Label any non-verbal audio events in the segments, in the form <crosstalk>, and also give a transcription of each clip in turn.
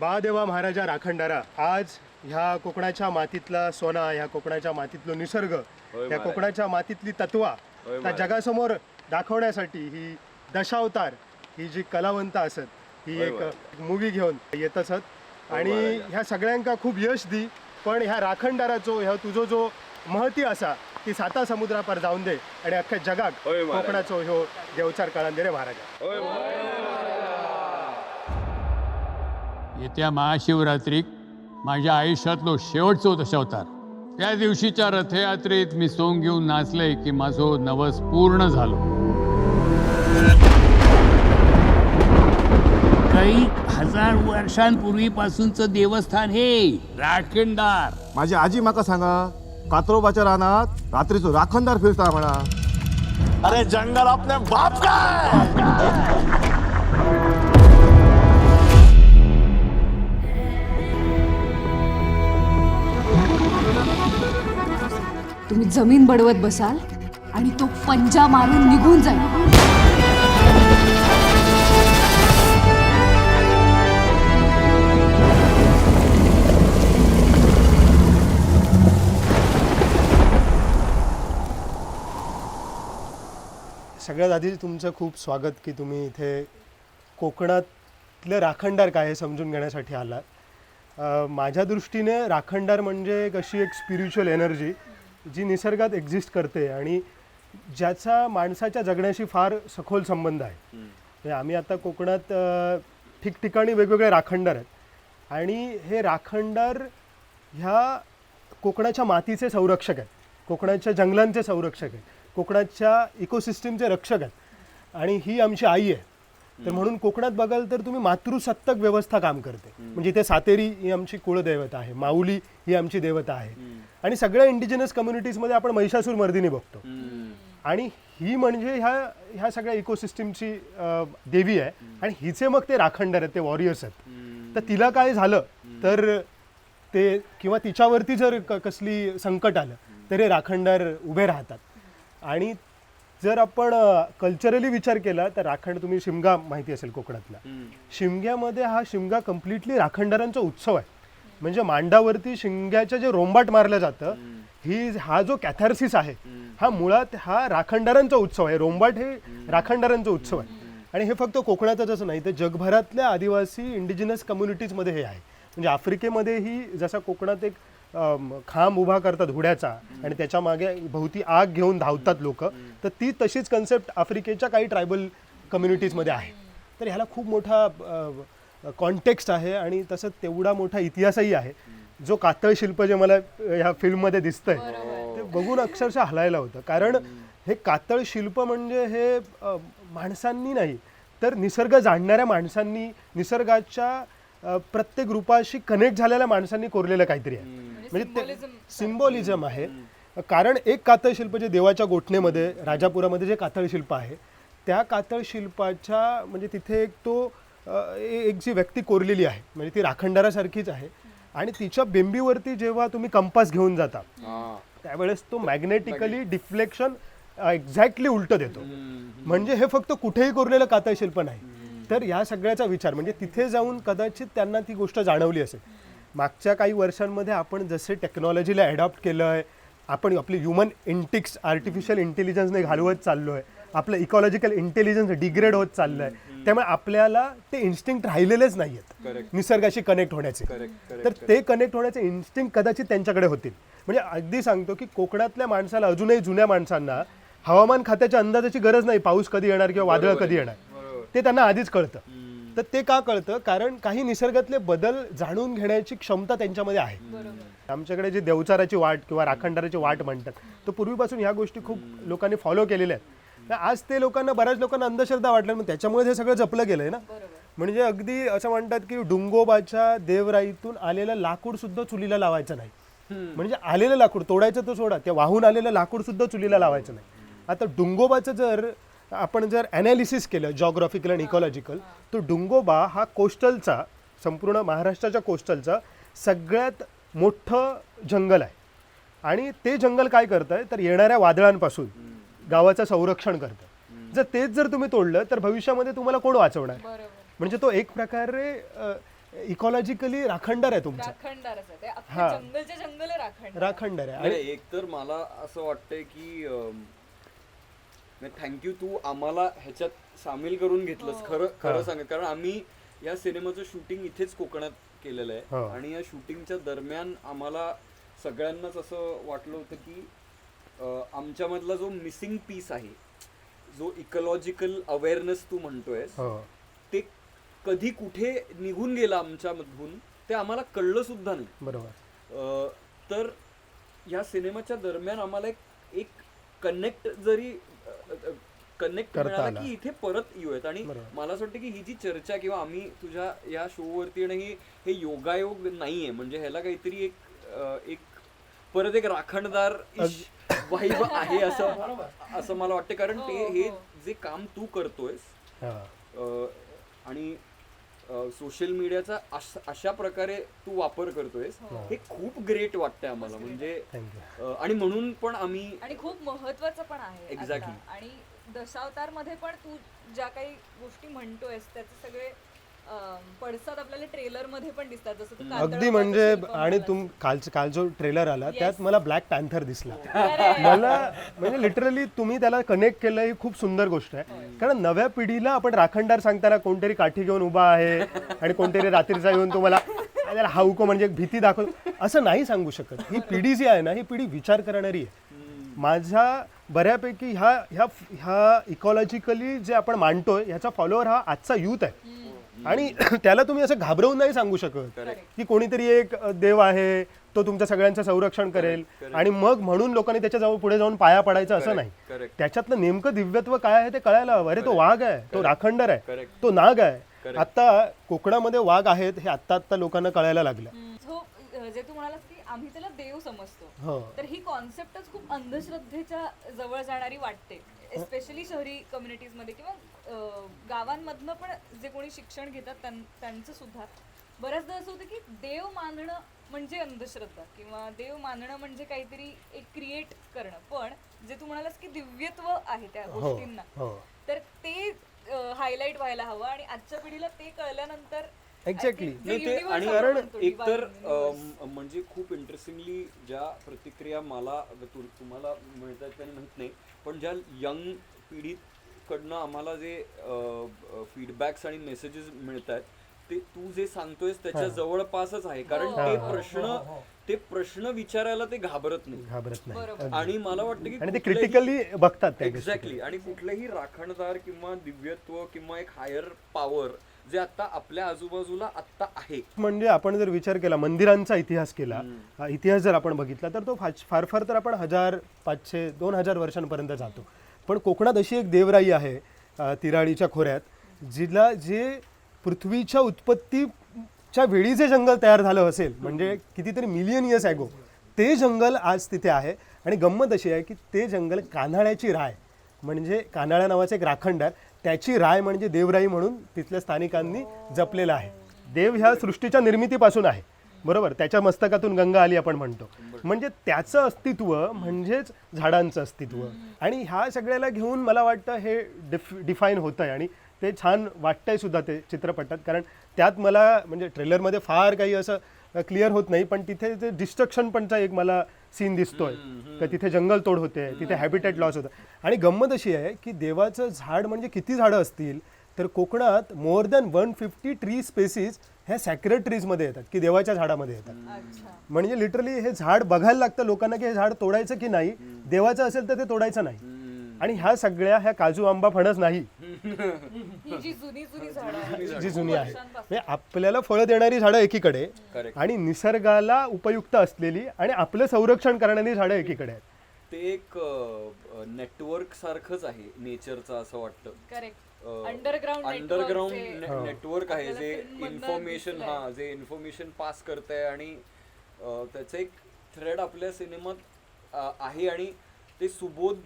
बादेवा महाराजा राखंडारा आज ह्या कोकणाच्या मातीतला सोना ह्या कोकणाच्या मातीतलो निसर्ग ह्या कोकणाच्या मातीतली तत्वा त्या जगासमोर दाखवण्यासाठी ही दशावतार ही जी कलावंत असत ही एक मूवी घेऊन येत असत आणि ह्या सगळ्यांका खूप यश दी पण ह्या राखणदाराचो ह्या तुझो जो महती असा ती साता समुद्रापर जाऊन दे आणि अख्ख्या जगाक. कोकणाचो ह्यो देवचार कळान दे रे महाराजा. येत्या महाशिवरात्रीक माझ्या आयुष्यातलो शेवटचो दशावतार त्या दिवशीच्या रथयात्रेत मी सोंग घेऊन नाचले की माझो नवस पूर्ण झालो. काही हजार वर्षांपूर्वीपासूनचं देवस्थान हे राखणदार. माझी आजी माका सांगा कात्रोबाच्या रानात रात्रीचो राखणदार फिरता म्हणा. अरे जंगल अपने बाप का तुम्ही जमीन बडवत बसाल आणि तो पंजा मारून निघून जाईल. सगळ्यात आधी तुमचं खूप स्वागत की तुम्ही इथे कोकणातलं राखणदार काय हे समजून घेण्यासाठी आलात. माझ्या दृष्टीने राखणदार म्हणजे एक अशी एक स्पिरिच्युअल एनर्जी जी निसर्गात एक्झिस्ट करते आणि ज्याचा माणसाच्या जगण्याशी फार सखोल संबंध आहे. म्हणजे आम्ही आता कोकणात ठिकठिकाणी वेगवेगळे राखणदार आहेत. आणि हे राखणदार ह्या कोकणाच्या मातीचे संरक्षक आहेत. कोकणाच्या जंगलांचे संरक्षक आहेत. कोकणाच्या इकोसिस्टीमचे रक्षक आहेत. आणि ही आमची आई आहे. तर म्हणून कोकणात बघाल तर तुम्ही मातृसत्तक व्यवस्था काम करते. म्हणजे इथे सातेरी ही आमची कुळदेवता आहे. माऊली ही आमची देवता आहे. आणि सगळ्या इंडिजिनस कम्युनिटीजमध्ये आपण महिषासूर मर्दिनी बघतो. आणि ही म्हणजे ह्या ह्या सगळ्या इकोसिस्टीमची देवी आहे. आणि हिचे मग ते राखणदार आहेत ते वॉरियर्स आहेत. तर तिला काय झालं तर ते किंवा तिच्यावरती जर कसली संकट आलं तर हे राखणदार उभे राहतात. आणि जर आपण कल्चरली विचार केला तर राखण तुम्ही शिमगा माहिती असेल कोकणातला. शिमग्यामध्ये हा शिमगा कम्प्लिटली राखणदारांचा उत्सव आहे. म्हणजे मांडावरती शिमग्याच्या जे रोंबाट मारलं जातं ही हा जो कॅथार्सिस आहे हा मुळात हा राखणदारांचा उत्सव आहे. रोंबाट हे राखणदारांचा उत्सव आहे. आणि हे फक्त कोकणातच नाही तर जगभरातल्या आदिवासी इंडिजिनस कम्युनिटीजमध्ये हे आहे. म्हणजे आफ्रिकेमध्येही जसा कोकणात एक खांब उभा करतात हुड्याचा आणि त्याच्यामागे भोवती आग घेऊन धावतात लोक तर ती तशीच कन्सेप्ट आफ्रिकेच्या काही ट्रायबल कम्युनिटीजमध्ये आहे. तर ह्याला खूप मोठा कॉन्टेक्स्ट आहे आणि तसं तेवढा मोठा इतिहासही आहे. जो कातळ शिल्प जे मला ह्या फिल्ममध्ये दिसतंय ते बघून अक्षरशः हलायला होतं. कारण हे कातळ शिल्प म्हणजे हे माणसांनी नाही तर निसर्ग जाणणाऱ्या माणसांनी निसर्गाच्या प्रत्येक रूपाशी कनेक्ट झालेल्या माणसांनी कोरलेलं काहीतरी आहे. म्हणजे ते सिम्बॉलिझम आहे. कारण एक कातळ शिल्प जे देवाच्या गोठणेमध्ये राजापुरामध्ये जे कातळ शिल्प आहे त्या कातळ शिल्पाच्या म्हणजे तिथे एक तो एक जी व्यक्ती कोरलेली आहे म्हणजे ती राखणदारासारखीच आहे. आणि तिच्या बेंबीवरती जेव्हा तुम्ही कंपास घेऊन जाता त्यावेळेस तो मॅग्नेटिकली डिफ्लेक्शन एक्झॅक्टली उलटं देतो. म्हणजे हे फक्त कुठेही कोरलेलं कातळ शिल्प नाही तर या सगळ्याचा विचार म्हणजे तिथे जाऊन कदाचित त्यांना ती गोष्ट जाणवली असेल. मागच्या काही वर्षांमध्ये आपण जसे टेक्नॉलॉजीला ॲडॉप्ट केलं आहे आपण आपली ह्युमन इंटिक्स आर्टिफिशियल इंटेलिजन्सने घालवत चाललो आहे आपलं इकॉलॉजिकल इंटेलिजन्स डिग्रेड होत चाललं आहे त्यामुळे आपल्याला ते इन्स्टिंक्ट राहिलेलेच नाही आहेत निसर्गाशी कनेक्ट होण्याचे. तर ते कनेक्ट होण्याचे इन्स्टिंक्ट कदाचित त्यांच्याकडे होतील. म्हणजे अगदी सांगतो की कोकणातल्या माणसाला अजूनही जुन्या माणसांना हवामान खात्याच्या अंदाजाची गरज नाही पाऊस कधी येणार किंवा वादळ कधी येणार. ते त्यांना आधीच कळतं. तर ते का कळतं? कारण काही निसर्गातले बदल जाणून घेण्याची क्षमता त्यांच्यामध्ये आहे. आमच्याकडे जे देवचाराची वाट किंवा राखणदाराची वाट म्हणतात तर पूर्वीपासून ह्या गोष्टी खूप लोकांनी फॉलो केलेल्या आहेत. तर आज ते लोकांना बऱ्याच लोकांना अंधश्रद्धा वाटल्या मग त्याच्यामुळे हे सगळं जपलं गेलंय ना? म्हणजे अगदी असं म्हणतात की डुंगोबाच्या देवराईतून आलेलं लाकूड सुद्धा चुलीला लावायचं नाही. म्हणजे आलेलं लाकूड तोडायचं तर सोडा ते वाहून आलेलं लाकूड सुद्धा चुलीला लावायचं नाही. आता डुंगोबाचं जर आपण जर ॲनालिसिस केलं जॉग्राफिकल आणि इकॉलॉजिकल तो डुंगोबा हा कोस्टलचा संपूर्ण महाराष्ट्राच्या कोस्टलचा सगळ्यात मोठं जंगल आहे. आणि ते जंगल काय करत आहे तर येणाऱ्या वादळांपासून. गावाचं संरक्षण करतं. जर तेच जर तुम्ही तोडलं तर भविष्यामध्ये तुम्हाला कोण वाचवणार? म्हणजे तो एक प्रकारे इकॉलॉजिकली राखणदार आहे तुमचं. राखणदारच आहे ते हा. अख्खे जंगलचे जंगल राखणदार राखणदार आहे. आणि एक तर मला असं वाटतंय की थँक्यू तू आम्हाला ह्याच्यात सामील करून घेतलंस. खरं खरं सांगत. कारण आम्ही या सिनेमाचं शूटिंग इथेच कोकणात केलेलं हो. आहे आणि या शूटिंगच्या दरम्यान आम्हाला सगळ्यांनाच असं वाटलं होतं की आमच्यामधला जो मिसिंग पीस आहे जो इकॉलॉजिकल अवेअरनेस तू म्हणतोयस हो ते कधी कुठे निघून गेलं आमच्यामधून ते आम्हाला कळलं सुद्धा नाही बरोबर तर या सिनेमाच्या दरम्यान आम्हाला एक एक कनेक्ट जरी कनेक्ट मिळाला. की इथे परत येऊयात आणि बरोबर. मला असं वाटतं की ही जी चर्चा किंवा आम्ही तुझ्या या शो वरती आणि हे योगायोग नाहीये म्हणजे ह्याला काहीतरी एक एक परत एक राखणदार वाईब <laughs> आहे असं असं मला वाटतं कारण ते हो, हे हो. जे काम तू करतोयस हा अ, आणि सोशल मीडियाचा अश- अशा प्रकारे तू वापर करतोयस हे खूप ग्रेट वाटतंय आम्हाला म्हणजे थँक्यू अ, आणि म्हणून पण आम्ही आणि खूप महत्वाचं पण आहे Exactly. आता. आणि दशावतारमध्ये पण तू ज्या काही गोष्टी म्हणतोयस त्याचे सगळे पडसाद आपल्याला ट्रेलरमध्ये पण दिसतात जसं तू अगदी म्हणजे शिल्प आणि म्हणालास. तुम काल काल जो ट्रेलर आला. त्यात मला ब्लॅक पॅन्थर दिसला. मला म्हणजे लिटरली तुम्ही त्याला कनेक्ट केलं ही खूप सुंदर गोष्ट आहे. कारण नव्या पिढीला आपण राखणदार सांगताना कोणतरी काठी घेऊन उभा आहे आणि कोणतरी रात्रीचा येऊन तुम्हाला त्याला हाऊको म्हणजे एक भीती दाखव असं नाही सांगू शकत. ही पिढी जी आहे ना ही पिढी विचार करणारी आहे. माझ्या बऱ्यापैकी ह्या ह्या ह्या इकॉलॉजिकली जे आपण मांडतोय ह्याचा फॉलोअर हा आजचा यूथ आहे. आणि <clears throat> त्याला तुम्ही असं घाबरवून नाही सांगू शकत की कोणीतरी एक देव आहे तो तुमच्या सगळ्यांचं संरक्षण करेल आणि मग म्हणून लोकांनी त्याच्याजवळ पुढे जाऊन पाया पडायचं असं नाही. त्याच्यातलं नेमकं दिव्यत्व काय आहे ते कळायला हवं. अरे तो वाघ आहे तो राखणदार आहे. तो नाग आहे. आता कोकणामध्ये वाघ आहेत हे आत्ता आत्ता लोकांना कळायला लागलं. जे तू म्हणालास की आम्ही त्याला देव समजतो हो. तर ही कॉन्सेप्टच खूप अंधश्रद्धेच्या जवळ जाणारी वाटते स्पेशली शहरी कम्युनिटीजमध्ये किंवा गावांमधनं पण जे कोणी शिक्षण घेतात त्यां- त्यांचं सुद्धा. बऱ्याचदा असं होतं की देव मानणं म्हणजे अंधश्रद्धा किंवा देव मानणं म्हणजे काहीतरी एक क्रिएट करणं. पण जे तू म्हणालास की दिव्यत्व आहे त्या हो गोष्टींना हो. तर ते हायलाइट व्हायला हवं आणि आजच्या पिढीला ते कळल्यानंतर universe आणि आपण म्हणतो, एक तर divine universe. अम, म्हणजे खूप इंटरेस्टिंगली ज्या प्रतिक्रिया मला तुम्हाला मिळतात त्यांनी माहीत नाही पण ज्या यंग पिढीकडनं आम्हाला जे फीडबॅक्स आणि मेसेजेस मिळतात ते तू जे सांगतोयस त्याच्या जवळपासच आहे. कारण हो, ते प्रश्न ते प्रश्न विचारायला ते घाबरत नाही घाबरत नाही. आणि मला वाटतं की आणि ते क्रिटिकली बघतात. एक्झॅक्टली आणि कुठलेही राखणदार किंवा दिव्यत्व किंवा एक हायर पॉवर जे आता आपल्या आजूबाजूला आता आहे. म्हणजे आपण जर विचार केला मंदिरांचा इतिहास केला हा इतिहास जर आपण बघितला तर तो फार फार तर आपण हजार पाचशे दोन हजार वर्षांपर्यंत जातो. पण कोकणात अशी एक देवराई आहे तिराळीच्या खोऱ्यात जिला जे पृथ्वीच्या उत्पत्तीच्या वेळी जे जंगल तयार झालं असेल म्हणजे कितीतरी मिलियन इयर्स ॲगो ते जंगल आज तिथे आहे. आणि गंमत अशी आहे की ते जंगल कान्हाळ्याची राय म्हणजे कान्हाळ्या नावाचं एक राखंड आहे. त्याची राय म्हणजे देवराई म्हणून तिथल्या स्थानिकांनी जपलेलं आहे. देव ह्या सृष्टीच्या निर्मितीपासून आहे. बरोबर त्याच्या मस्तकातून गंगा आली आपण म्हणतो. म्हणजे त्याचं अस्तित्व म्हणजेच झाडांचं अस्तित्व. आणि ह्या सगळ्याला घेऊन मला वाटतं हे डिफ डिफाईन होतं आहे आणि ते छान वाटतंय सुद्धा ते चित्रपटात. कारण त्यात मला म्हणजे ट्रेलरमध्ये फार काही असं क्लिअर होत नाही पण तिथे ते डिस्ट्रक्शन पणचा एक मला सीन दिसतोय. का तिथे जंगल तोड होते तिथे हॅबिटेट लॉस होतं. आणि गंमत अशी आहे की देवाचं झाड म्हणजे किती झाडं असतील तर कोकणात more than one fifty tree species ह्या सॅक्रेट ट्रीजमध्ये येतात की देवाच्या झाडामध्ये येतात. अच्छा. म्हणजे लिटरली हे झाड बघायला लागतं लोकांना की हे झाड तोडायचं की नाही देवाचं असेल तर ते तोडायचं नाही. आणि ह्या सगळ्या ह्या काजू आंबा फणस नाही. ही जी जुनी जुनी झाडं आहेत. जी जुनी आहे. म्हणजे आपल्याला फळं देणारी झाडं एकीकडे. आणि निसर्गाला उपयुक्त असलेली आणि आपलं संरक्षण करणारी झाडं एकीकडे आहेत. ते एक नेटवर्क सारखंच आहे नेचरचं असं वाटतं. करेक्ट अंडरग्राऊंड अंडरग्राऊंड नेटवर्क आहे जे इन्फॉर्मेशन. हा जे इन्फॉर्मेशन पास करत आहे आणि त्याचं एक थ्रेड आपल्या सिनेमात आहे आणि ते सुबोध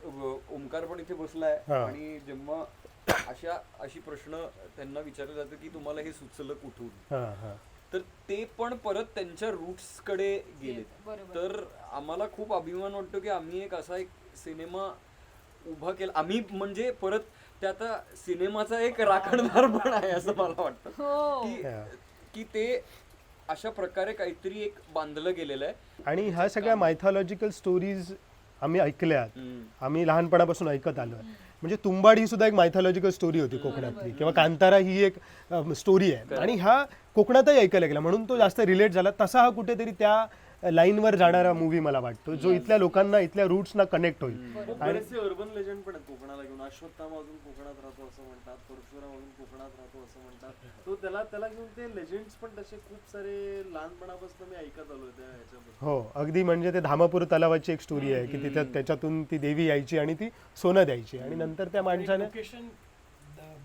अ, ओमकार पण इथे बसलाय. आणि जेव्हा अशा अशी प्रश्न त्यांना विचारले जातं की तुम्हाला हे सुचलं कुठून हां हां तर ते पण परत त्यांच्या रूट्सकडे गेलेत बरोबर. तर आम्हाला खूप अभिमान वाटतो की आम्ही एक असा एक सिनेमा उभा केला आम्ही म्हणजे परत ते आता सिनेमाचा एक राखणदार पण आहे असं मला वाटतं. हो. की Yeah. की ते अशा प्रकारे काहीतरी एक बांधलं गेलेलं आहे. आणि ह्या सगळ्या मायथॉलॉजिकल स्टोरीज आम्ही ऐकल्यात. आम्ही लहानपणापासून ऐकत आलो म्हणजे तुंबाड ही सुद्धा एक मायथॉलॉजिकल स्टोरी होती कोकणातली. किंवा कांतारा ही एक स्टोरी आहे. आणि ह्या कोकणातही ऐकायला गेला. म्हणून तो जास्त रिलेट झाला. तसा हा कुठेतरी त्या लाईनवर जाणारा मूवी मला वाटतो जो इथल्या लोकांना इथल्या रूट्सना कनेक्ट होईल. बरेचसे अर्बन लेजंड पण आहेत कोकणाला घेऊन. अश्वत्थामा अजून कोकणात राहतो असं म्हणतात परशुराम अजून कोकणात राहतो असं म्हणतात. तो त्याला त्याला घेऊन ते लेजंड्स पण तसे खूप सारे लहानपणापासून मी ऐकत आलोय त्या ह्याच्याबद्दल हो अगदी म्हणजे ते धामापूर तलावाची एक स्टोरी आहे की तिथं त्याच्यातून ती देवी यायची आणि ती सोनं द्यायची. आणि नंतर त्या माणसाने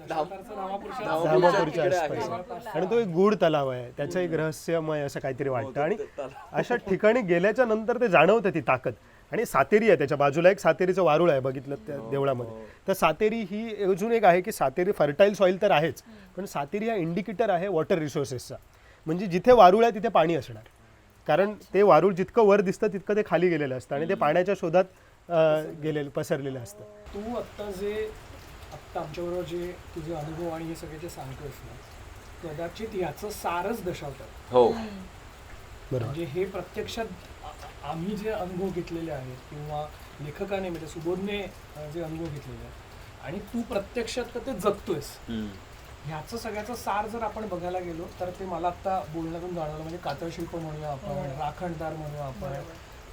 धामापूरच्या आणि तो एक गूढ तलाव आहे. त्याचं एक रहस्यमय असं काहीतरी वाटतं. आणि अशा ठिकाणी गेल्याच्यानंतर ते जाणवतं ती ताकद. आणि सातेरी आहे त्याच्या बाजूला. एक सातेरीचं वारुळ आहे बघितलं त्या देवळामध्ये. तर सातेरी ही अजून एक आहे की सातेरी फर्टाईल सॉईल तर आहेच. पण सातेरी हा इंडिकेटर आहे वॉटर रिसोर्सेसचा म्हणजे जिथे वारुळ आहे तिथे पाणी असणार. कारण ते वारुळ जितकं वर दिसतं तितकं ते खाली गेलेलं असतं. आणि ते पाण्याच्या शोधात अं, गेलेलं पसरलेलं असतं. तू आत्ता जे आत्ता आमच्याबरोबर जे तुझे अनुभव आणि हे सगळे जे सांगतोयस ना कदाचित याचं सारच दशावतात हो. म्हणजे हे प्रत्यक्षात आम्ही जे अनुभव घेतलेले आहेत किंवा लेखकाने म्हणजे सुबोधने जे अनुभव घेतलेले आहेत आणि तू प्रत्यक्षात तर ते जगतोयस ह्याचं सगळ्याचं सार जर आपण बघायला गेलो तर ते मला आत्ता बोलण्यातून जाणवलं. म्हणजे कातळशिल्प म्हणूया आपण राखणदार म्हणूया आपण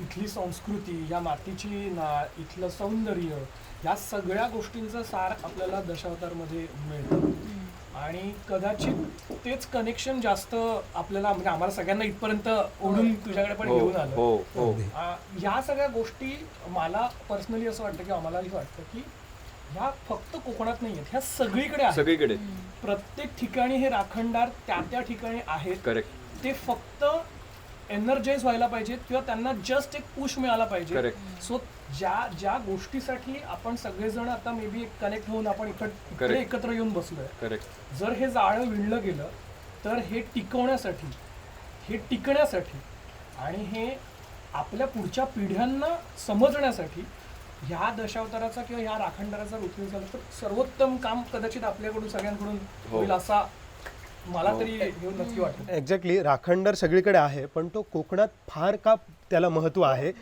इथली संस्कृती या मातीची नाळ इथलं सौंदर्य या सगळ्या गोष्टींचं सार आपल्याला दशावतारमध्ये मिळतं. आणि कदाचित तेच कनेक्शन जास्त आपल्याला म्हणजे आम्हाला सगळ्यांना इथपर्यंत ओढून तुझ्याकडे पण हो घेऊन आलं. हो हो. आ, या सगळ्या गोष्टी मला पर्सनली असं वाटतं की आम्हालाही वाटतं की ह्या फक्त कोकणात नाही आहेत ह्या सगळीकडे आहेत. सगळीकडे प्रत्येक ठिकाणी हे राखणदार त्या त्या ठिकाणी आहेत. करेक्ट. ते फक्त एनर्जाईज व्हायला पाहिजेत किंवा त्यांना जस्ट एक पुश मिळाला पाहिजे. सो ज्या ज्या गोष्टीसाठी आपण सगळेजण आता मे बी कनेक्ट होऊन आपण इकड. एकत्र येऊन बसलोय जर हे जाळं विणलं गेलं तर हे टिकवण्यासाठी हे टिकण्यासाठी आणि हे आपल्या पुढच्या पिढ्यांना समजण्यासाठी ह्या दशावताराचा किंवा ह्या राखणदाराचा उपयोग झाला तर सर्वोत्तम काम कदाचित आपल्याकडून सगळ्यांकडून होईल असा मला तरी हे नक्की वाटतं एक्झॅक्टली राखणदार सगळीकडे आहे पण तो कोकणात फार का त्याला महत्त्व आहे?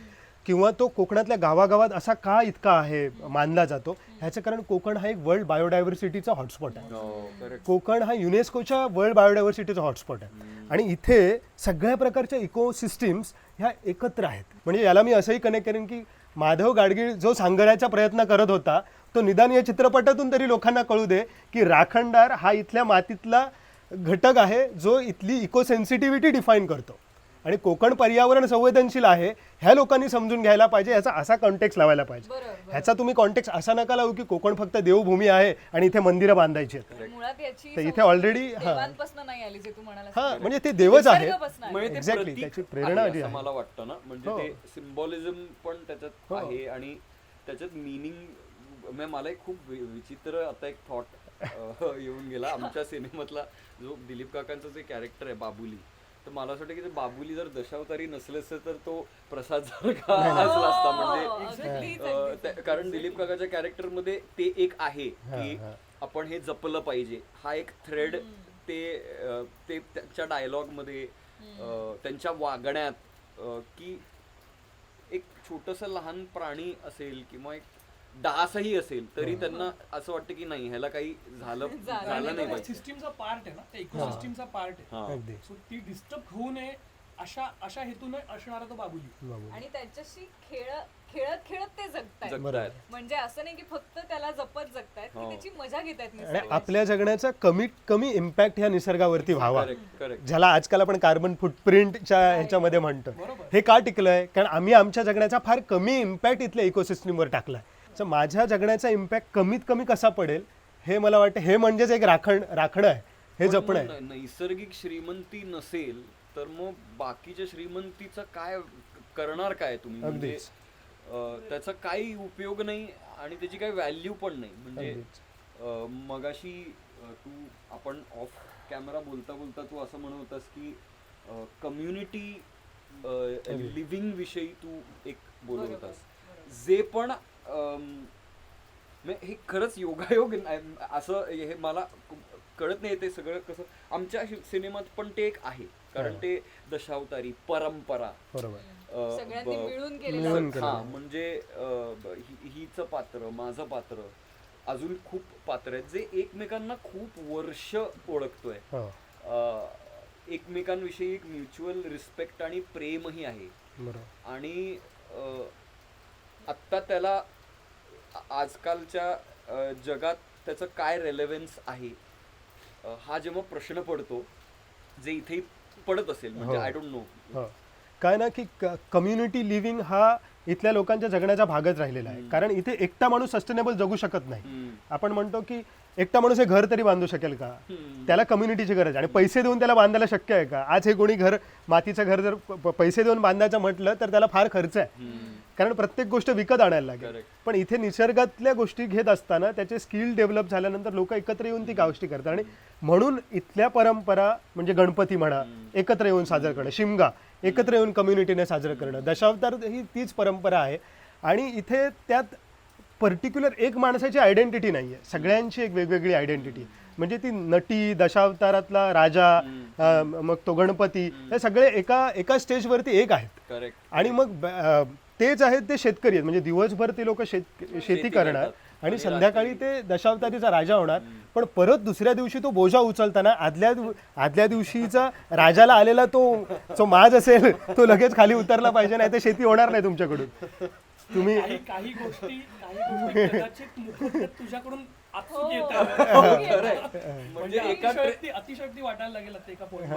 किंवा तो कोकणातल्या गावागावात असा का इतका आहे मानला जातो? ह्याचं कारण कोकण हा एक वर्ल्ड बायोडायव्हर्सिटीचा हॉटस्पॉट आहे. करेक्ट कोकण हा युनेस्कोच्या वर्ल्ड बायोडायव्हर्सिटीचा हॉटस्पॉट आहे. आणि इथे सगळ्या प्रकारच्या इकोसिस्टीम्स ह्या एकत्र आहेत. म्हणजे याला मी असंही कनेक्ट करेन की माधव गाडगीळ जो सांगण्याचा प्रयत्न करत होता तो निदान या चित्रपटातून तरी लोकांना कळू दे की राखणदार हा इथल्या मातीतला घटक आहे जो इथली इकोसेन्सिटिव्हिटी डिफाईन करतो आणि कोकण पर्यावरण संवेदनशील आहे ह्या लोकांनी समजून घ्यायला पाहिजे याचा असा कॉन्टेक्स्ट लावायला पाहिजे ह्याचा तुम्ही कॉन्टेक्स्ट असा नका लावू की कोकण फक्त देवभूमी आहे आणि इथे मंदिरं बांधायची आहेत मुळात याची तर इथे already, हा. देवांपासून नाही आली जे तू म्हणाला हा म्हणजे ते देवच आहे आली. म्हणजे ते Exactly, प्रतीक त्याची प्रेरणा. मला वाटतं ना म्हणजे हो. ते सिम्बॉलिझम पण त्याच्यात हो. आहे आणि त्याच्यात मिनिंग मला एक खूप विचित्र आता एक थॉट येऊन गेला. आमच्या सिनेमातला जो दिलीप काकांचं जे कॅरेक्टर आहे बाबुली तर मला असं वाटतं की ते बाबुली जर दशावतारी नसले असते तर तो प्रसाद असता म्हणजे हो, अं, त्या- कारण दिलीप काकाच्या कॅरेक्टरमध्ये ते एक आहे की हा. आपण हे जपलं पाहिजे. हा एक थ्रेड ते अं, ते त्यांच्या डायलॉगमध्ये अं, त्यांच्या वागण्यात अं, की एक छोटस लहान प्राणी असेल किंवा एक डासही असेल तरी त्यांना असं वाटतं की नाही ह्याला काही झालं <laughs> झालं नाही पाहिजे. सिस्टीमचा पार्ट आहे ना त्या इकोसिस्टीमचा पार्ट आहे. हा. सो ती डिस्टर्ब होऊ नये अशा अशा हेतूने असणारा तो बाबुली आणि त्याच्याशी खेळ खेळत खेळत ते जगतायत. म्हणजे असं नाही की फक्त त्याला जपत जगतायत की हो. त्याची मजा घेतायत आणि निसर्गाची. आपल्या जगण्याचा कमीत कमी इम्पॅक्ट ह्या निसर्गावरती व्हावा. करेक्ट करेक्ट ज्याला आजकाल आपण कार्बन फुटप्रिंटच्या ह्याच्यामध्ये म्हणतो. हे का टिकलंय? कारण आम्ही आमच्या जगण्याचा फार कमी इम्पॅक्ट इथल्या इकोसिस्टीमवर टाकलाय. तर माझ्या जगण्याचा इम्पॅक्ट कमीत कमी कसा पडेल हे मला वाटतं हे म्हणजेच एक राखण राखणं आहे. हे पण जपणं आहे. नैसर्गिक श्रीमंती नसेल तर मग बाकीच्या श्रीमंतीचं काय करणार काय तुम्ही? म्हणजे त्याचा काही उपयोग नाही आणि त्याची काही व्हॅल्यू पण नाही. म्हणजे मगाशी तू आपण ऑफ कॅमेरा बोलता बोलता तू असं म्हणत होतास की कम्युनिटी लिव्हिंग विषयी तू एक बोलत होतास. जे पण हे खरंच योगायोग असं हे मला कळत नाही ते सगळं कसं आमच्या सिनेमात पण ते एक आहे. कारण ते दशावतारी परंपरा हा. म्हणजे हि- हिचं पात्र माझं पात्र अजून खूप पात्र आहेत जे एकमेकांना खूप वर्ष ओळखतोय. हो. अ, एकमेकांविषयी एक म्युच्युअल रिस्पेक्ट आणि प्रेमही आहे. बरोबर. आणि आत्ता त्याला आजकालच्या जगात त्याचं काय रेलेव्हन्स आहे? हा जेव्हा प्रश्न पडतो जे इथे पडत असेल म्हणजे. आय डोंट नो काय ना की कम्युनिटी लिव्हिंग हा इथल्या लोकांच्या जगण्याचा भागच राहिलेला आहे. कारण इथे एकटा माणूस सस्टेनेबल जगू शकत नाही. आपण म्हणतो की एकटा माणूस हे घर तरी बांधू शकेल का? त्याला कम्युनिटीची गरज आहे. आणि पैसे देऊन त्याला बांधायला शक्य आहे का? आज हे कोणी घर मातीचं घर जर पैसे देऊन बांधायचं म्हटलं तर त्याला फार खर्च आहे. कारण प्रत्येक गोष्ट विकत आणायला लागेल. पण इथे निसर्गातल्या गोष्टी घेत असताना त्याचे स्किल डेव्हलप झाल्यानंतर लोक एकत्र येऊन ती गोष्टी करतात. आणि म्हणून इथल्या परंपरा म्हणजे गणपती म्हणा एकत्र येऊन साजरं करणं शिमगा एकत्र येऊन कम्युनिटीने साजरं करणं दशावतार ही तीच परंपरा आहे. आणि इथे त्यात पर्टिक्युलर एक माणसाची आयडेंटिटी नाही आहे सगळ्यांची एक वेगवेगळी आयडेंटिटी म्हणजे ती नटी दशावतारातला राजा मग तो गणपती हे सगळे एका एका स्टेजवरती एक आहेत. आणि मग तेच आहेत ते शेतकरी आहेत. म्हणजे दिवसभर ते लोक शेत शेती करणार. आणि संध्याकाळी ते दशावतारीचा राजा होणार. पण परत दुसऱ्या दिवशी तो बोजा उचलताना आदल्या आदल्या दिवशीचा राजाला आलेला तो जो माज असेल तो लगेच खाली उतरला पाहिजे नाही तर शेती होणार नाही तुमच्याकडून. तुम्ही काही काही गोष्टी काही गोष्टी कदाचित मुखोद्गत तुझ्याकडून आपसूक येत हो, म्हणजे एका ट्रे- अतिशयोक्ती अतिशयोक्ती वाटायला लागेल आता एका पॉईंट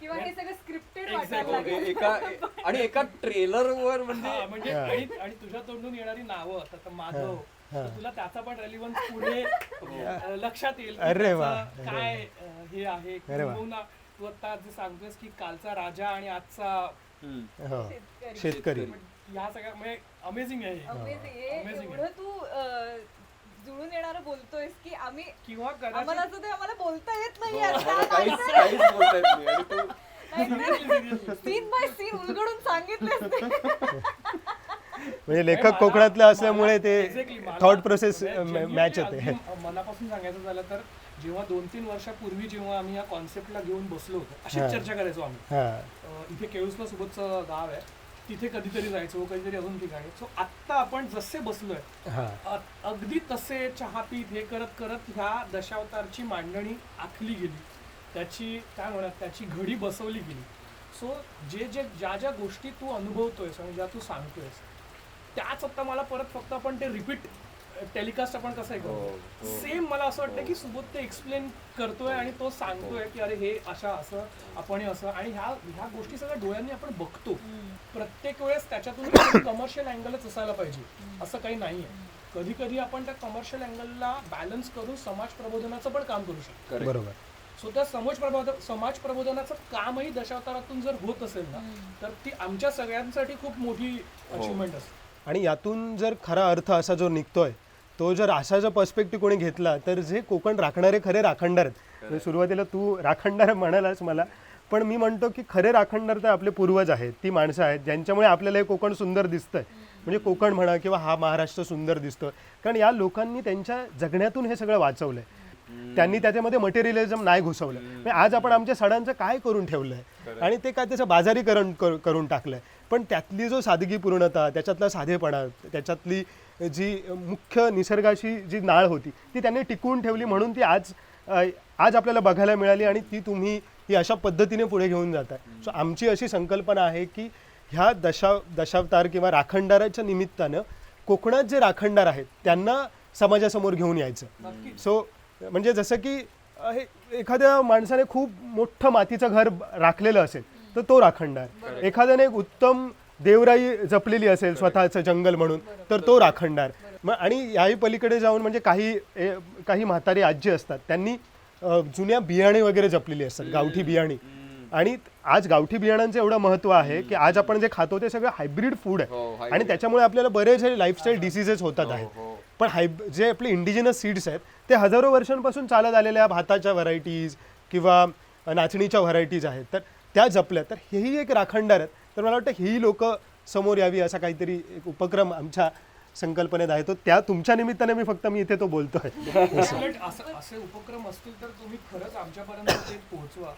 किंवा हे सगळं स्क्रिप्टेड. वाटायला हो, लागेल एका <laughs> आणि एका ट्रेलर वर हा, म्हणजे म्हणजे आणि आणि तुझ्या तोंडून येणारी नावं आता माधव तर तुला त्याचा पण रेलिव्हन्स पुढे अ, लक्षात येईल की अरे वा. त्याचं काय अ, हे आहे अरे वा. किंबहुना तू आता जे सांगतोयस की कालचा राजा आणि आजचा हम्म. हो शेतकरी. शेतकरी ह्या सगळ्या म्हणजे अमेझिंग आहे हे. Amazing. हे Amazing आहे. एवढं तू अं, जुळून येणार बोलतोयस की आम्ही किंवा आम्हाला कदाचित असं ते आम्हाला बोलता येत नाही हो, मला काहीच काहीच बोलता येत नाही. आणि तो सीन बाय सीन उलगडून सांगितले म्हणजे लेखक कोकणातले असल्यामुळे ते थॉट प्रोसेस मॅच होते. मनापासून सांगायचं झालं तर जेव्हा दोन तीन वर्षापूर्वी जेव्हा आम्ही या कॉन्सेप्टला घेऊन बसलो होतो अशीच चर्चा करायचो आम्ही. हा. अं, इथे केळुसला सोबतचं गाव आहे. तिथे कधीतरी जायचो कधीतरी अजून ठिकाणी सो आत्ता आपण जसे बसलोय हा. अ- अगदी तसे चहा पीत हे करत करत ह्या दशावतारची मांडणी आखली गेली. त्याची काय म्हणत त्याची घडी बसवली गेली. सो जे जे ज्या ज्या गोष्टी तू अनुभवतोयस आणि ज्या तू सांगतोयस त्याच आता मला परत फक्त आपण ते रिपीट टेलिकास्ट आपण कसं करतो सेम मला असं वाटतं की सुबोध ते एक्सप्लेन करतोय आणि तो सांगतोय की अरे हे अशा असं आपण हे असं. आणि ह्या ह्या गोष्टी सगळ्या डोळ्यांनी आपण बघतो. प्रत्येक वेळेस त्याच्यातून कमर्शियल अँगलच <coughs> असायला पाहिजे. असं काही नाहीये. कधी कधी आपण त्या कमर्शियल अँगलला बॅलन्स करून समाज प्रबोधनाचं पण काम करू शकतो. बरोबर. सो त्या समाज प्रबोधन समाज प्रबोधनाचं कामही दशावतारातून जर होत असेल ना तर ती आमच्या सगळ्यांसाठी खूप मोठी अचिव्हमेंट असते. आणि यातून जर खरा अर्थ असा जो निघतोय तो जर असा जो पर्स्पेक्टिव्ह कोणी घेतला तर जे कोकण राखणारे खरे राखणदार आहेत. म्हणजे सुरुवातीला तू राखणदार म्हणालास मला पण मी म्हणतो की खरे राखणदार तर आपले पूर्वज आहेत ती माणसं आहेत ज्यांच्यामुळे आपल्याला हे कोकण सुंदर दिसतंय. म्हणजे कोकण म्हणा किंवा हा महाराष्ट्र सुंदर दिसतोय. कारण या लोकांनी त्यांच्या जगण्यातून हे सगळं वाचवलंय. त्यांनी त्याच्यामध्ये मटेरियलिझम नाही घुसवलं. म्हणजे आज आपण आमच्या सणांचं काय करून ठेवलंय? आणि ते काय त्याचं बाजारीकरण कर- करून टाकलंय. पण त्यातली जो सादगी पूर्णता त्याच्यातला साधेपणा त्याच्यातली जी मुख्य निसर्गाशी जी नाळ होती ती त्यांनी टिकवून ठेवली म्हणून ती आज आज आपल्याला बघायला मिळाली आणि ती तुम्ही ही अशा पद्धतीने पुढे घेऊन जाताय. सो आमची अशी संकल्पना आहे की ह्या दशा दशावतार किंवा राखणदाराच्या निमित्तानं कोकणात जे राखणदार आहेत त्यांना समाजासमोर घेऊन यायचं. सो म्हणजे जसं की हे एखाद्या माणसाने खूप मोठं मातीचं घर राखलेलं असेल तर तो राखणदार. एखाद्याने एक उत्तम देवराई जपलेली असेल स्वतःचं जंगल म्हणून तर तो राखणदार. मग आणि याही पलीकडे जाऊन म्हणजे काही काही म्हातारी आजी असतात त्यांनी जुन्या बियाणे वगैरे जपलेली असतात गावठी बियाणे. आणि आज गावठी बियाणांचं एवढं महत्त्व आहे की आज आपण जे खातो ते सगळं हायब्रिड फूड हो, आहे hybrid. आणि त्याच्यामुळे आपल्याला बरेच लाईफस्टाईल डिसिजेस होतात आहेत. पण हायब जे आपले इंडिजिनस सीड्स आहेत ते हजारो वर्षांपासून चालत आलेल्या भाताच्या व्हरायटीज किंवा नाचणीच्या व्हरायटीज आहेत. तर त्या जपल्या तर हेही एक राखणदार आहेत. तर मला वाटतं हेही लोक समोर यावी असा काहीतरी एक उपक्रम आमच्या संकल्पनेत आहे. तो त्या तुमच्या निमित्ताने मी फक्त मी इथे तो बोलतोय. <laughs> असं असे उपक्रम असतील तर तुम्ही खरंच आमच्यापर्यंत ते पोहोचवा.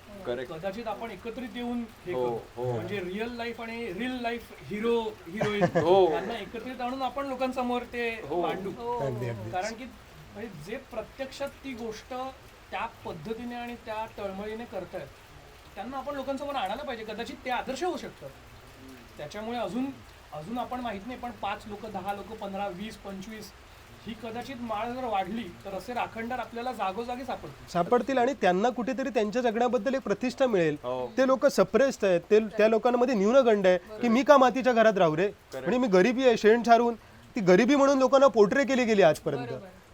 कदाचित आपण एकत्रित येऊन हे हो, हो. म्हणजे रिअल लाईफ आणि रिअल लाईफ हिरो हिरोईन हो. यांना एकत्रित आणून आपण लोकांसमोर ते मांडू. अगदी अगदी. कारण की म्हणजे जे प्रत्यक्षात ती गोष्ट त्या पद्धतीने आणि त्या तळमळीने करतायत त्यांना आपण लोकांसमोर आणायला पाहिजे. कदाचित ते आदर्श होऊ शकतात त्याच्यामुळे अजून अजून आपण माहीत नाही पण पाच लोक दहा लोक पंधरा वीस पंचवीस ही कदाचित माळ जर वाढली तर असे राखणदार आपल्याला जागोजागी सापडतील. सापडतील आणि त्यांना कुठेतरी त्यांच्या जगण्याबद्दल एक प्रतिष्ठा मिळेल. हो. ते लोक सप्रेस्ड आहेत. ते त्या लोकांमध्ये न्यूनगंड आहे. की मी का मातीच्या घरात राहू रे? म्हणजे मी गरिबी आहे शेण छारून. ती गरिबी म्हणून लोकांना पोर्ट्रे केली गेली आजपर्यंत.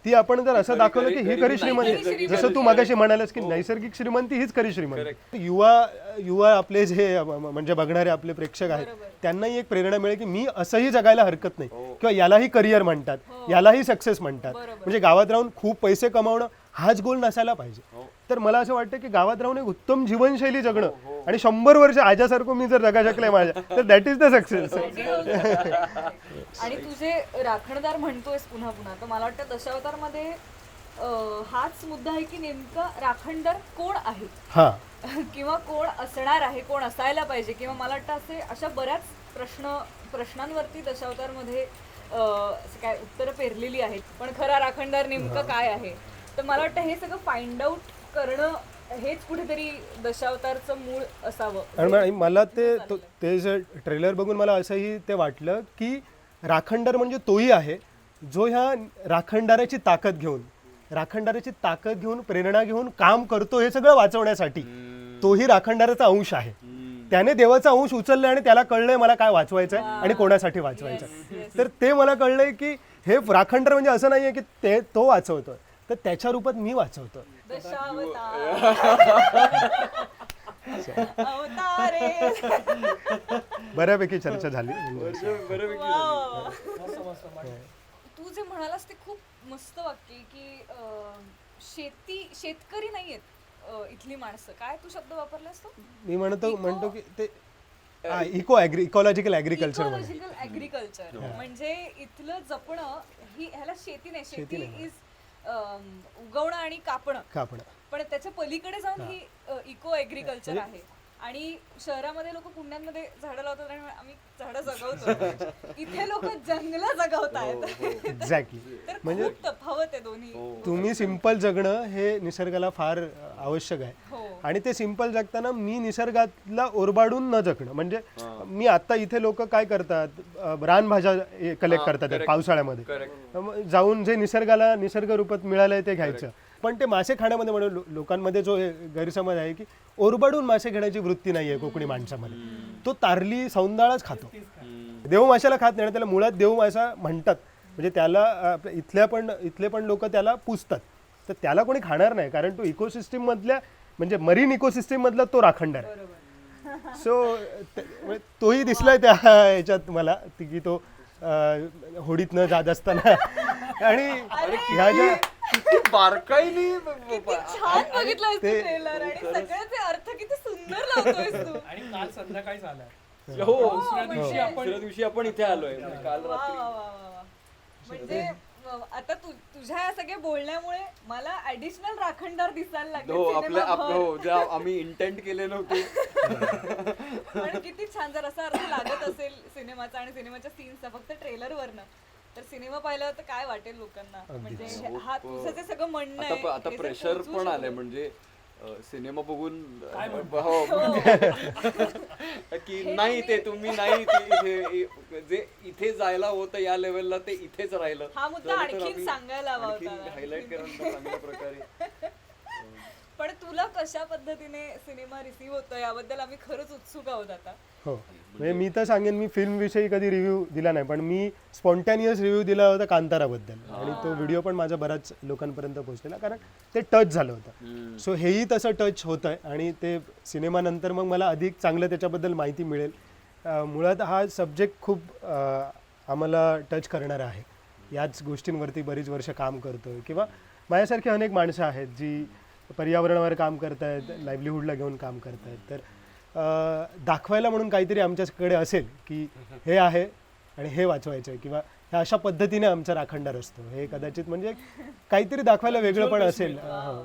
ती आपण जर असं दाखवलं की ही खरी. श्रीमंती जसं तू मागाशी म्हणालास की नैसर्गिक श्रीमंती हीच खरी श्रीमंती युवा युवा आपले जे म्हणजे बघणारे आपले प्रेक्षक आहेत त्यांनाही एक प्रेरणा मिळेल की मी असंही जगायला हरकत नाही. किंवा यालाही करिअर म्हणतात यालाही सक्सेस म्हणतात. म्हणजे गावात राहून खूप पैसे कमावणं हाच गोल नसायला पाहिजे. तर मला असं वाटतं की गावात राहून एक उत्तम जीवनशैली जगणं आणि शंभर वर्ष आजासारखं मी जर जगा शकले माझ्या तर दॅट इज द सक्सेस आणि तुझे राखणदार म्हणतोयस पुन्हा पुन्हा तर मला वाटतं दशावतारमध्ये हाच मुद्दा आहे की नेमका राखणदार कोण आहे? हा. किंवा कोण असणार आहे कोण असायला पाहिजे? किंवा मला वाटतं असे अशा बऱ्याच प्रश्न प्रश्नांवरती दशावतारमध्ये काय उत्तरं पेरलेली आहेत. पण खरा राखणदार नेमकं काय आहे? तर मला वाटतं हे सगळं फाइंड आउट करणं हेच कुठेतरी दशावतारचं मूळ असावं. आणि म- मला ते तो- ते जे ट्रेलर बघून मला असंही ते वाटलं की राखणदार म्हणजे तोही आहे जो ह्या राखणदाराची ताकद घेऊन राखणदाराची ताकद घेऊन प्रेरणा घेऊन काम करतो हे सगळं वाचवण्यासाठी तोही राखणदाराचा अंश आहे. त्याने देवाचा अंश उचललाय आणि त्याला कळलंय मला काय वाचवायचंय आणि कोणासाठी वाचवायचं तर ते मला कळलंय की हे राखणदार म्हणजे असं नाहीये की ते तो वाचवतोय. तर त्याच्या रूपात मी अवतारे बऱ्यापैकी चर्चा झाली. तू जे म्हणालास ते खूप मस्त वाक्य की शेती शेतकरी नाहीयेत इथली माणसं. काय तू शब्द वापरलास तो? मी म्हणतो म्हणतो की ते इको ॲग्री इकॉलॉजिकल ॲग्रिकल्चर म्हणजे इकॉलॉजिकल ॲग्रिकल्चर म्हणजे इथलं जपणं ही ह्याला शेती नाही. शेती इज उगवणं आणि कापणं. का आपण पण त्याच्या पलीकडे जाऊन ही. इको ॲग्रिकल्चर आहे. आणि शहरामध्ये लोक कुंड्यांमध्ये झाडं लावतात आणि आम्ही झाडं <laughs> जगवतो. इथे लोक जंगलं जगवतायत एक्झॅक्टली <laughs> तर म्हणजे तफावत आहे दोन्ही. तुम्ही सिंपल जगणं हे निसर्गाला फार आवश्यक आहे. हो. आणि ते सिंपल जगताना मी निसर्गातला ओरबाडून न जगणं. म्हणजे मी आता इथे लोक काय करतात? रानभाज्या कलेक्ट करतात पावसाळ्यामध्ये. जाऊन जे निसर्गाला निसर्ग रूपात मिळालंय ते घ्यायचं. पण ते मासे खाण्यामध्ये म्हणजे लो- लोकांमध्ये जो हे गैरसमज आहे की ओरबाडून मासे घेण्याची वृत्ती नाहीये कोकणी माणसामध्ये. तो तारली सौंदाळाच खातो. देव माशाला खात नाही आणि त्याला मुळात देव मासा म्हणतात. म्हणजे त्याला इथल्या पण इथले पण लोक त्याला पुजतात तर त्याला कोणी खाणार नाही कारण तो इकोसिस्टीम मधल्या म्हणजे मरीन इकोसिस्टीम मधला तो राखणदार आहे. सो तोही दिसलाय त्या ह्याच्यात मला ती- की तो होडीत न जात असताना. <laughs> आणि ह्या ज्या बारकाईने किती छान बघितलं ट्रेलर आणि सगळ्याचे अर्थ किती सुंदर लावतोयस तू. आणि काल संध्याकाळीच आलाय हो. दुसऱ्या दिवशी आपण दुसऱ्या दिवशी आपण इथे आलोय. म्हणजे काल वा रात्री. वा वा वा. वा. म्हणजे आता तू तुझ्या या सगळ्या बोलण्यामुळे मला ऍडिशनल राखणदार दिसायला लागले हो आपल्या आप- सिनेमाभर. हो ज्या आम्ही इंटेंट केले नव्हते पण किती छान जर असा अर्थ लागत असेल सिनेमाचा आणि सिनेमाच्या सीन्सचा फक्त ट्रेलर वरनं तर सिनेमा पाहिला तर काय वाटेल लोकांना म्हणजे हे- तुझं जे सगळं म्हणणं आता आहे प- आता हे जर प्रेशर पण आलंय. म्हणजे सिनेमा बघून हो. <laughs> की नाही ते तुम्ही नाही ते जे इथे जायला होतं या लेवलला ते इथेच राहिलं. हा मुद्दा आम्ही सांगायला हवा होता. केल्यानंतर चांगल्या प्रकारे. <laughs> पण तुला कशा पद्धतीने सिनेमा रिसीव्ह होतो याबद्दल आम्ही खरंच उत्सुक आहोत आता. हो. म्हणजे मी तर सांगेन मी फिल्म विषयी कधी रिव्ह्यू दिला नाही पण मी स्पॉन्टॅनियस रिव्ह्यू दिला होता कांताराबद्दल. आणि तो व्हिडिओ पण माझ्या बऱ्याच लोकांपर्यंत पोहोचलेला कारण ते टच झालं होतं. सो हेही तसं टच होतं आहे आणि ते सिनेमानंतर मग मला अधिक चांगलं त्याच्याबद्दल माहिती मिळेल. मुळात हा सब्जेक्ट खूप आम्हाला टच करणारा आहे. याच गोष्टींवरती बरीच वर्ष काम करतोय. किंवा माझ्यासारखी अनेक माणसं आहेत जी पर्यावरणावर काम करतायत लाईव्हलीहूडला घेऊन काम करतायत. तर अं, दाखवायला म्हणून काहीतरी आमच्याकडे असेल की हे आहे आणि हे वाचवायचं आहे किंवा ह्या अशा पद्धतीने आमचा राखणदार असतो. हे कदाचित म्हणजे काहीतरी दाखवायला वेगळं पण असेल. हो.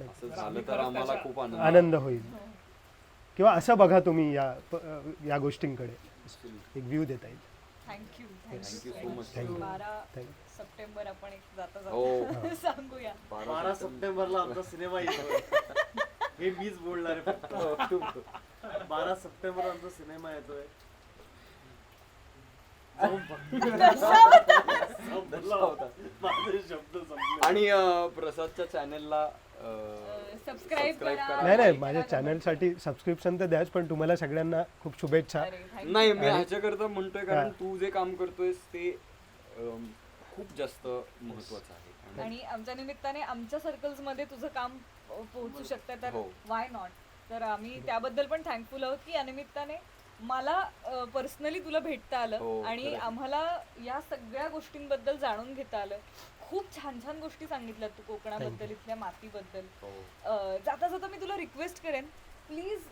असं झालं तर आम्हाला खूप आनंद होईल. किंवा असं बघा तुम्ही या या गोष्टींकडे. एक व्ह्यू देता येईल. थँक्यू. थँक्यू बारा सप्टेंबर आपण एक जाता हो. जाता <laughs> सांगूया. बारा सप्टेंबरला आमचा सिनेमा येतोय. <laughs> हे मीच बोलणार आहे फक्त बारा सप्टेंबर आमचा सिनेमा येतोय. माझे शब्द संपले. आणि अं, प्रसादच्या चॅनलला सबस्क्राईब करा. नाही नाही माझ्या चॅनलसाठी सबस्क्रिप्शन तर द्याच पण तुम्हाला सगळ्यांना खूप शुभेच्छा. नाही मी ह्याच्याकरता म्हणतोय कारण हा. तू जे काम करतोयस ते अं, खूप जास्त महत्वाचं आहे. आणि आमच्या निमित्ताने आमच्या सर्कल्समध्ये तुझं काम पोहोचू शकतं तर हो. वाय नॉट तर आम्ही त्याबद्दल पण थँकफुल आहोत की या निमित्ताने मला पर्सनली तुला भेटता हो, आलं आणि खरंय. आम्हाला या सगळ्या गोष्टींबद्दल जाणून घेता आलं खूप छान छान गोष्टी सांगितल्यात तू कोकणाबद्दल इथल्या मातीबद्दल हो. अ, जाता जाता मी तुला रिक्वेस्ट करेन प्लीज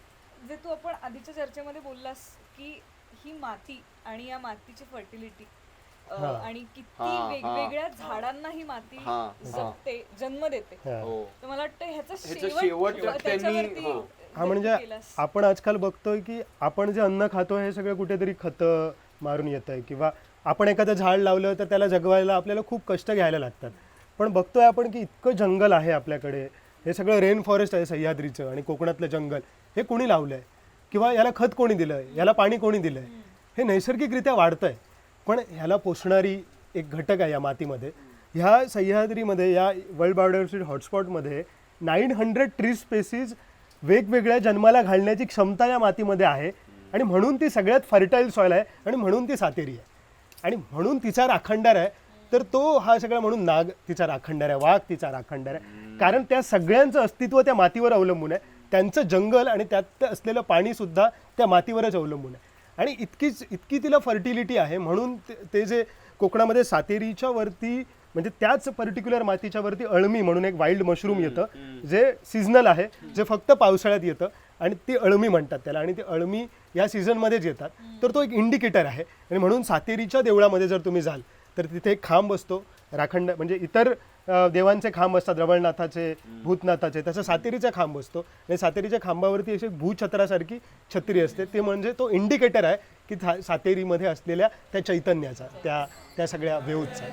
जे तू आपण आधीच्या चर्चेमध्ये बोललास की ही माती आणि या मातीची फर्टिलिटी हा. आणि किती हा. वेगवेगळ्या झाडांना ही माती हा. जगते जन्म देते हा. हो तर मला वाटतं ह्याचा ह्याचा शेवट शेवट त्यांनी- त्याच्यावरती हो. हा म्हणजे केलास. आपण आजकाल बघतोय की आपण जे अन्न खातो हे सगळं कुठेतरी खतं मारून येत आहे किंवा आपण एखादं झाड लावलं तर त्याला जगवायला आपल्याला खूप कष्ट घ्यायला लागतात पण बघतोय आपण की इतकं जंगल आहे आपल्याकडे हे सगळं रेन फॉरेस्ट आहे सह्याद्रीचं आणि कोकणातलं जंगल हे कोणी लावलं आहे किंवा याला खत कोणी दिलं आहे याला पाणी कोणी दिलं आहे हे नैसर्गिकरित्या वाढतं आहे पण ह्याला पोसणारी एक घटक आहे या मातीमध्ये. ह्या सह्याद्रीमध्ये या वर्ल्ड बायोडायव्हर्सिटी हॉटस्पॉटमध्ये नाईन हंड्रेड ट्री स्पेसीज वेगवेगळ्या जन्माला घालण्याची क्षमता या मातीमध्ये आहे. आणि म्हणून ती सगळ्यात फर्टाईल सॉईल आहे आणि म्हणून ती सातेरी आहे. आणि म्हणून तिचा राखणदार आहे तर तो हा सगळा म्हणून नाग तिचा राखणदार आहे वाघ तिचा राखणदार आहे. कारण त्या सगळ्यांचं अस्तित्व त्या मातीवर अवलंबून आहे. त्यांचं जंगल आणि त्यात असलेलं पाणी सुद्धा त्या मातीवरच अवलंबून आहे. आणि इतकीच इतकी तिला फर्टिलिटी आहे. म्हणून ते- जे कोकणामध्ये सातेरीच्या वरती म्हणजे त्याच पर्टिक्युलर मातीच्या वरती अळमी म्हणून एक वाईल्ड मशरूम येतं जे सीझनल आहे जे फक्त पावसाळ्यात येतं आणि ती अळमी म्हणतात त्याला आणि ती अळमी या सीझनमध्येच येतात. तर तो एक इंडिकेटर आहे. आणि म्हणून सातेरीच्या देवळामध्ये जर तुम्ही जाल तर तिथे एक खांब असतो राखंड म्हणजे इतर देवांचे खांब असतात रवळनाथाचे भूतनाथाचे तसं सातेरीचा खांब असतो. आणि सातेरीच्या खांबावरती अशी भूछत्रासारखी छत्री असते. ते म्हणजे तो इंडिकेटर आहे की सातेरीमध्ये असलेल्या त्या चैतन्याचा त्या त्या सगळ्या वेव्हचा